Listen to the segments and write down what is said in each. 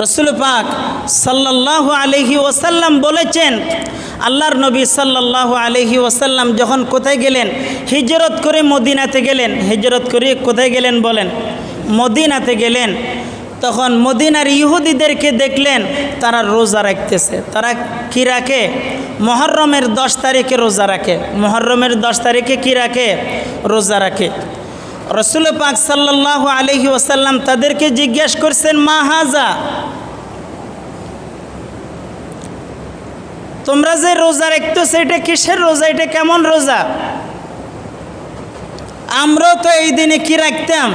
রসুল পাক সাল্লাহ আলহি ওসাল্লাম বলেছেন, আল্লাহর নবী সাল্লাহ আলহি ওসাল্লাম যখন কোথায় গেলেন? হিজরত করে মদিনাতে গেলেন। হিজরত করে কোথায় গেলেন বলেন? মদিনাতে গেলেন। তখন মদিনার ইহুদিদেরকে দেখলেন, তারা রোজা রাখতেছে। তারা কী রাখে? মহরমের দশ তারিখে রোজা রাখে। মহরমের দশ তারিখে কী রাখে? রোজা রাখে। রসুল পাক সাল্লাহ আলহি ওসাল্লাম তাদেরকে জিজ্ঞেস করছেন, মা হাজা? তোমরা যে রোজা রাখতেছো, এটা কিসের রোজা? এটা কেমন রোজা? আমরাও তো এই দিনে কি রাখতাম?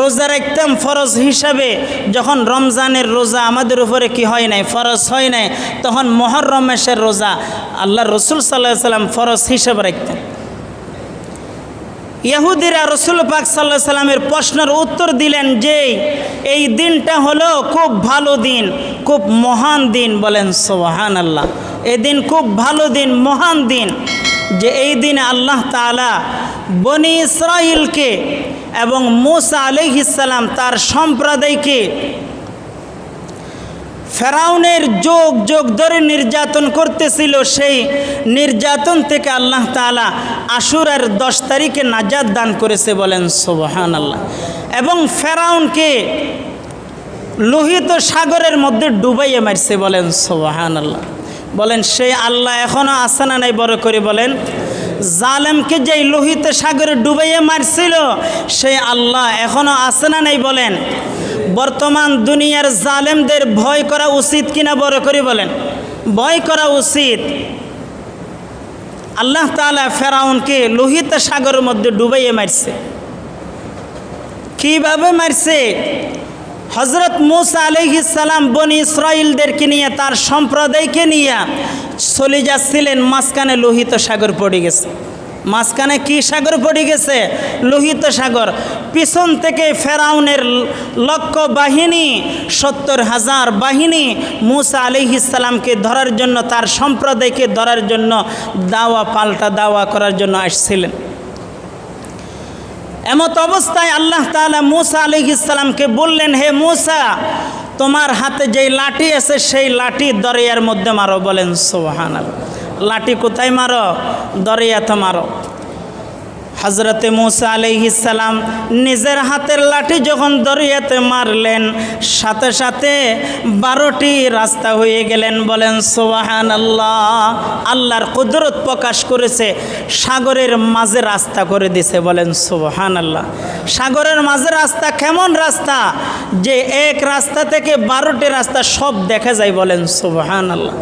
রোজা রাখতাম ফরজ হিসাবে। যখন রমজানের রোজা আমাদের উপরে কি হয় নাই? ফরজ হয় নাই। তখন মহরম মাসের রোজা আল্লাহ রসুল সাল্লাহ সাল্লাম ফরজ হিসাবে রাখতেন। ইহুদিরা রসুল পাক সাল্লাহ সাল্লামের প্রশ্নের উত্তর দিলেন যে, এই দিনটা হলো খুব ভালো দিন, খুব মহান দিন বলেন সোহান আল্লাহ এই দিন খুব ভালো দিন, মহান দিন যে এই দিনে আল্লাহ তালা বনি ইসরাইলকে এবং মুসা আলহিসাল্লাম তার সম্প্রদায়কে ফেরাউনের যোগ যোগ ধরে নির্যাতন করতেছিল সেই নির্যাতন থেকে আল্লাহ তালা আশুরার দশ তারিখে নাজাদ দান করেছে বলেন সোবাহান আল্লাহ এবং ফেরাউনকে লোহিত সাগরের মধ্যে ডুবাইয়ে মারছে বলেন সোবাহান আল্লাহ বলেন, সেই আল্লাহ এখনও আসে না নাই? বড় করে বলেন জালেমকে যেই লোহিত সাগরে ডুবাইয়ে মারছিল, সেই আল্লাহ এখনও আসে না নাই বলেন? বর্তমান দুনিয়ার জালেমদের ভয় করা উচিত কিনা বড় করে বলেন। ভয় করা উচিত। আল্লাহ তালা ফেরাউনকে লোহিত সাগরের মধ্যে ডুবাইয়ে মারছে। কীভাবে মারছে? হজরত মুসা সালাম বনি ইসরাইলদেরকে নিয়ে, তার সম্প্রদায়কে নিয়ে চলে যাচ্ছিলেন। মাঝখানে লোহিত সাগর পড়ে গেছে। মাঝখানে কি সাগর পড়ে গেছে? লোহিত সাগর। পিছন থেকে ফেরাউনের লক্ষ বাহিনী, সত্তর হাজার বাহিনী মুসা আলিহিসাল্লামকে ধরার জন্য, তার সম্প্রদায়কে ধরার জন্য দাওয়া, পাল্টা দাওয়া করার জন্য আসছিলেন। এমত অবস্থায় আল্লাহ তালা মুসা আলিহিসাল্লামকে বললেন, হে মুসা, তোমার হাতে যেই লাঠি আছে, সেই লাঠি দরিয়ার মধ্যে মারো। বলেন সোহান লাঠি কোথায় মারো? দরিয়াতে মারো। হজরতে মুসা আলিহিসাল্লাম নিজের হাতের লাঠি যখন দরিয়াতে মারলেন, সাথে সাথে বারোটি রাস্তা হয়ে গেলেন। বলেন সোহান আল্লাহ আল্লাহর কুদরত প্রকাশ করেছে, সাগরের মাঝে রাস্তা করে দিছে। বলেন সোহান আল্লাহ সাগরের মাঝে রাস্তা কেমন রাস্তা? যে এক রাস্তা থেকে বারোটি রাস্তা সব দেখা যায়। বলেন সোহান আল্লাহ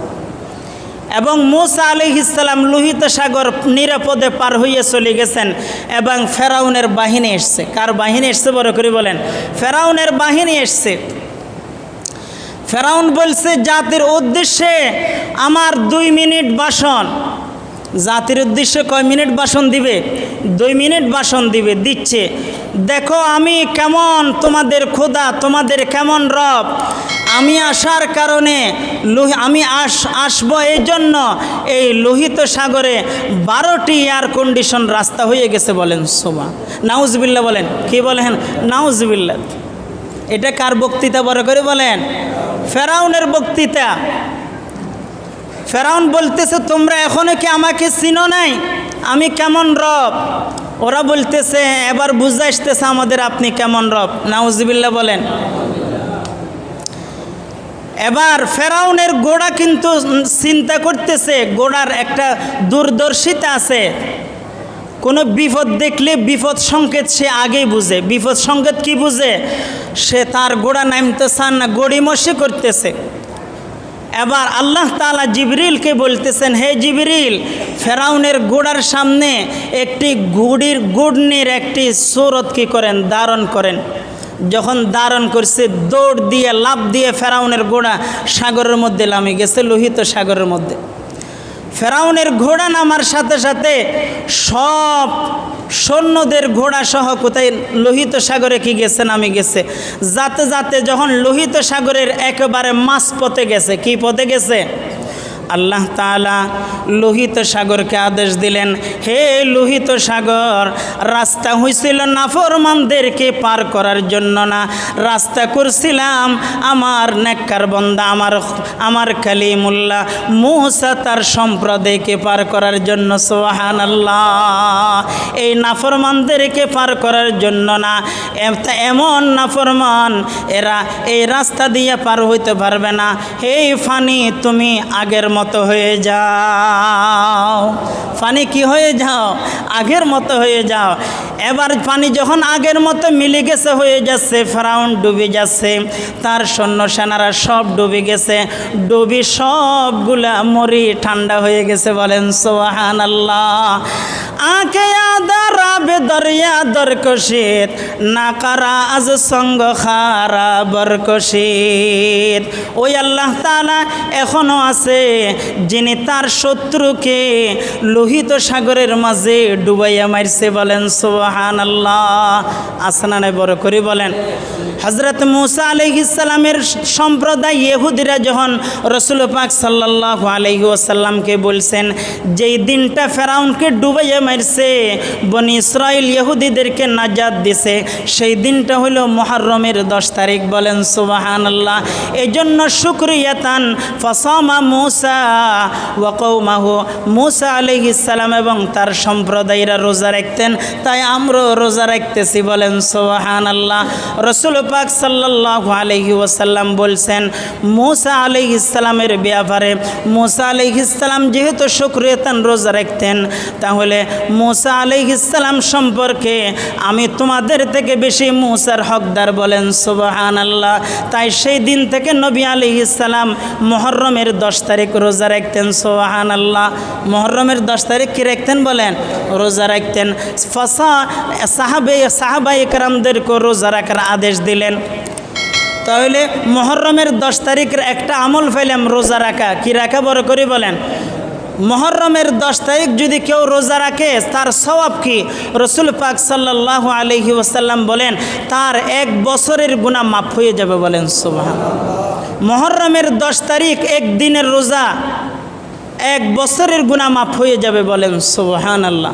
এবং মোসা আলি ইসলাম লোহিত সাগর নিরাপদে পার হইয়ে চলে গেছেন এবং ফেরাউনের বাহিনী এসছে। কার বাহিনী এসছে বড় করে বলেন? ফেরাউনের বাহিনী এসছে। ফেরাউন বলছে, জাতির উদ্দেশ্যে আমার দুই মিনিট ভাষণ জাতির উদ্দেশ্যে কয় মিনিট ভাষণ দিবে? দুই মিনিট ভাষণ দিবে, দিচ্ছে। দেখো, আমি কেমন তোমাদের খোদা, তোমাদের কেমন রব। আমি আসার কারণে আমি আস, আসব এই জন্য এই লোহিত সাগরে বারোটি এয়ার কন্ডিশন রাস্তা হয়ে গেছে বলেন সোমা। নাউজবিল্লা বলেন। কি বলেন? নাউজবিল্লা এটা কার বক্তৃতা বড় করে বলেন? ফেরাউনের বক্তৃতা। ফেরাউন বলতেছে, তোমরা এখনও কি আমাকে চিনো নাই? আমি কেমন রব? ওরা বলতেছে, এবার বুঝে আসতেছে আমাদের আপনি কেমন রব। নাউজবিল্লা বলেন। এবার ফেরাউনের গোড়া কিন্তু চিন্তা করতেছে, গোড়ার একটা দূরদর্শিতা আছে। কোনো বিপদ দেখলে বিপদ সংকেত সে আগেই বুঝে। বিপদ সংকেত কি বুঝে? সে তার গোড়া নামতে চান না গড়িমসি করতেছে। এবার আল্লাহ তালা জিবরিলকে বলতেছেন, হে জিবরিল, ফেরাউনের গোড়ার সামনে একটি গুড়ির গুড়নির একটি সুরত কি করেন? দারণ করেন। যখন দারণ করছে, দৌড় দিয়ে লাভ দিয়ে ফেরাউনের গোড়া সাগরের মধ্যে নামে গেছে, লোহিত সাগরের মধ্যে। ফেরাউনের ঘোড়া নামার সাথে সাথে সব সৈন্যদের ঘোড়া সহ কোথায় লোহিত সাগরে কি গেছে, নামে গেছে। যাতে যাতে যখন লোহিত সাগরের একেবারে মাছ পথে গেছে, কি পথে গেছে? আল্লাহ তাআলা লোহিত সাগরকে আদেশ দিলেন, হে লোহিত সাগর, রাস্তা হয়েছিল নাফরমানদেরকে পার করার জন্য না। রাস্তা করছিলাম আমার নেককার বন্দা, আমার আমার কালিমুল্লাহ মুসা তার সম্প্রদায়কে পার করার জন্য সোহান আল্লাহ এই নাফরমানদেরকে পার করার জন্য না। এমন নাফরমান, এরা এই রাস্তা দিয়ে পার হইতে পারবে না। হে ফানি, তুমি আগের মতো হয়ে যাও। পানি কি হয়ে যাও? আগের মতো হয়ে যাও। এবার পানি যখন আগের মতো মিলে গেছে, হয়ে যাচ্ছে, ফ্রাউন ডুবে যাচ্ছে, তার সৈন্য সেনারা সব ডুবে গেছে। ডুবি সবগুলা মরি ঠান্ডা হয়ে গেছে বলেন সোহান আল্লাহ আঁকে দরিয়া দরকশিত না কারা আজ সঙ্গ খারা বরকশিত। ওই আল্লাহ তালা এখনও আছে, যিনি তার শত্রুকে লোহিত সাগরের মাঝে ডুবাইয়া মারছে বলেন সোহান আল্লাহ আসনানে বড় করে বলেন হজরত মুসা আলহিসাল্লামের সম্প্রদায় ইহুদিরা যখন রসুল পাক সাল্লাহ আলহি ওসাল্লামকে বলছেন, যেই দিনটা ফেরাউনকে ডুবাইয়া মারছে, বনি ইসরায়েল ইহুদিদেরকে নাজাদ দিছে। সেই দিনটা হলো মহরমের দশ তারিখ বলেন সুবাহান আল্লাহ এই জন্য শুক্রিয়াতান ফসামা মুসা ওয়াকৌমাহু মুসা আলহিসাল্লাম এবং তার সম্প্রদায়রা রোজা রাখতেন, তাই আমরাও রোজা রাখতেছি বলেন সোহান আল্লাহ রসুল পাক সাল্লাহ আলহি ওসাল্লাম বলছেন, মুসা আলহ ইসলামের ব্যাপারে মুসা আলহ ইসলাম যেহেতু শুক্রিয়তান রোজা রাখতেন, তাহলে মুসা আলহ ইসলাম সম্পর্কে আমি তোমাদের থেকে বেশি মুসার হকদার বলেন সুবহান আল্লাহ তাই সেই দিন থেকে নবী আলি ইসলাম মহরমের দশ তারিখ রোজা রাখতেন সোহান আল্লাহ মহরমের দশ তারিখ কি রাখতেন বলেন? রোজা রাখতেন। ফসা, সাহাবে সাহাবাই একরামদেরকে রোজা রাখার আদেশ দিলেন। তাহলে মহরমের দশ তারিখের একটা আমল পাইলাম রোজা রাখা। কি রাখা? বড় করে বলেন। মহরমের দশ তারিখ যদি কেউ রোজা রাখে, তার সওয়াব কি? রসুল পাক সাল্লাহ আলহি ওসাল্লাম বলেন, তার এক বছরের গুণা মাফ হয়ে যাবে বলেন সুবাহ মহরমের দশ তারিখ এক দিনের রোজা, এক বছরের গুণা মাফ হয়ে যাবে বলেন সুবহান আল্লাহ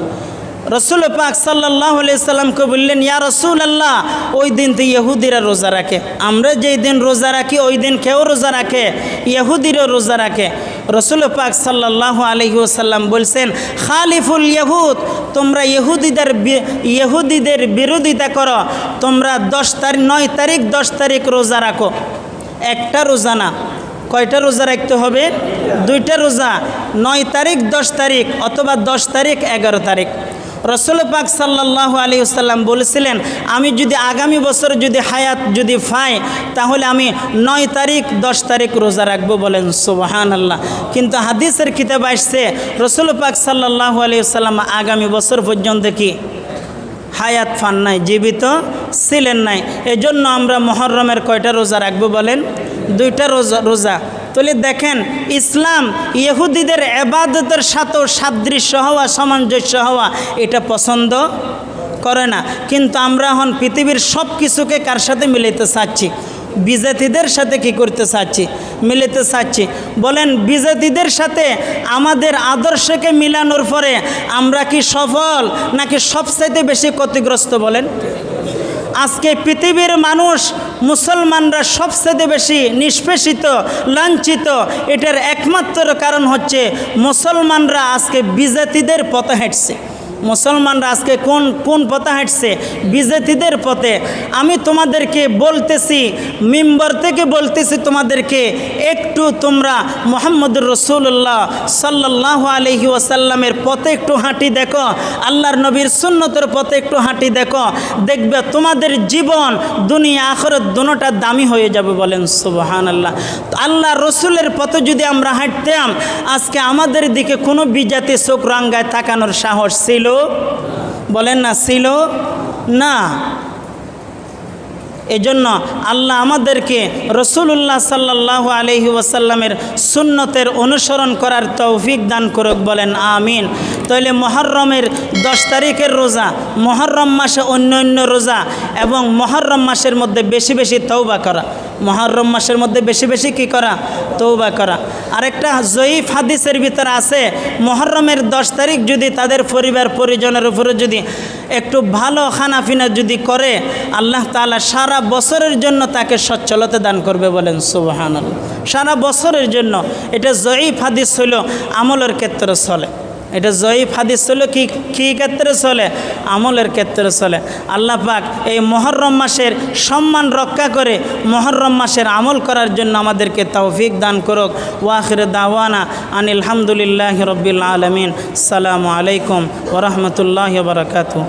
রসুল পাক সাল্লাহ সাল্লামকে বললেন, ইয়া রসুল আল্লাহ ওই দিন তো ইহুদিরা রোজা রাখে। আমরা যেই দিন রোজা রাখি, ওই দিন কেউ রোজা রাখে। ইহুদিরও রোজা রাখে। রসুল পাক সাল্লাহ আলহি ওসাল্লাম বলছেন, খালিফুল ইহুদ, তোমরা ইহুদিদের ইহুদিদের বিরোধিতা করো। তোমরা দশ তারিখ নয় তারিখ, দশ তারিখ রোজা রাখো। একটা রোজা না। কয়টা রোজা রাখতে হবে? দুইটা রোজা। নয় তারিখ, দশ তারিখ, অথবা দশ তারিখ, এগারো তারিখ। রসুল পাক সাল্লাহ আলী সাল্লাম বলেছিলেন, আমি যদি আগামী বছর যদি হায়াত যদি পাই, তাহলে আমি নয় তারিখ, দশ তারিখ রোজা রাখব বলেন সুবাহান আল্লাহ কিন্তু হাদিসের কিতাব আসছে, রসুল পাক সাল্লাহ আলী সাল্লাম আগামী বছর পর্যন্ত কি হায়াত ফান নাই, জীবিত ছিলেন নাই। এজন্য আমরা মহরমের কয়টা রোজা রাখব বলেন? দুইটা রোজা রোজা। তাহলে দেখেন, ইসলাম ইহুদিদের এবাদতের সাথেও সাদৃশ্য হওয়া, সামঞ্জস্য হওয়া, এটা পছন্দ করে না। কিন্তু আমরা এখন পৃথিবীর সব কিছুকে কার সাথে মিলাইতে চাচ্ছি? বিজাতিদের সাথে কি করতে চাচ্ছি? মিলাতে চাচ্ছি। বলেন, বিজাতিদের সাথে আমাদের আদর্শকে মিলানোর পরে আমরা কি সফল নাকি সবচাইতে বেশি ক্ষতিগ্রস্ত বলেন? আজকে পৃথিবীর মানুষ মুসলমানরা সবচেয়ে বেশি নিষ্পেষিত লাঞ্ছিত এটার একমাত্র কারণ হচ্ছে মুসলমানরা আজকে বিজাতিদের পথে হেঁটছে। মুসলমানরা আজকে কোন কোন পথে হাঁটছে? বিজেতিদের পথে। আমি তোমাদেরকে বলতেছি, মিম্বর থেকে বলতেছি তোমাদেরকে, একটু তোমরা মোহাম্মদুর রসুল্লাহ সাল্লাহ আলহি ওয়াসাল্লামের পথে একটু হাঁটি দেখো, আল্লাহর নবীর সুন্নতের পথে একটু হাঁটি দেখো, দেখবে তোমাদের জীবন, দুনিয়া, আখরত দুনোটা দামি হয়ে যাবে বলেন সুবহান আল্লাহ আল্লাহ রসুলের পথে যদি আমরা হাঁটতাম, আজকে আমাদের দিকে কোনো বিজাতি চোখ রাঙ্গায় তাকানোর সাহস ছিল বলেন না, ছিল? না। এজন্য আল্লাহ আমাদেরকে রসুল্লাহ সাল্লাহ আলহি ওয়াসাল্লামের সুন্নতের অনুসরণ করার তৌফিক দান করুক, বলেন আমিন। তাহলে মহরমের দশ তারিখের রোজা, মহরম মাসে অন্য অন্য রোজা এবং মহরম মাসের মধ্যে বেশি বেশি তৌবা করা। মহরম মাসের মধ্যে বেশি বেশি কি করা? তৌবা করা। আরেকটা জয়ীফ হাদিসের ভিতরে আছে, মহরমের দশ তারিখ যদি তাদের পরিবার পরিজনের উপরে যদি একটু ভালো খানাফিনা যদি করে, আল্লাহ তাআলা সারা বছরের জন্য তাকে সচ্ছলতা দান করবে বলেন সুবহান সারা বছরের জন্য। এটা জয়ীফ হাদিস হইল আমলের ক্ষেত্রে চলে। এটা জয়ীফ হাদিস চলে, কি, কী ক্ষেত্রে চলে? আমলের ক্ষেত্রে চলে। আল্লাহ পাক এই মহরম মাসের সম্মান রক্ষা করে মহরম মাসের আমল করার জন্য আমাদেরকে তৌফিক দান করুক। ওয়াখির দাওয়ানা আনিল হামদুলিল্লাহ রব্বিল আলমিন। সালামু আলাইকুম ওরহমতুল্লাহ বারকাতু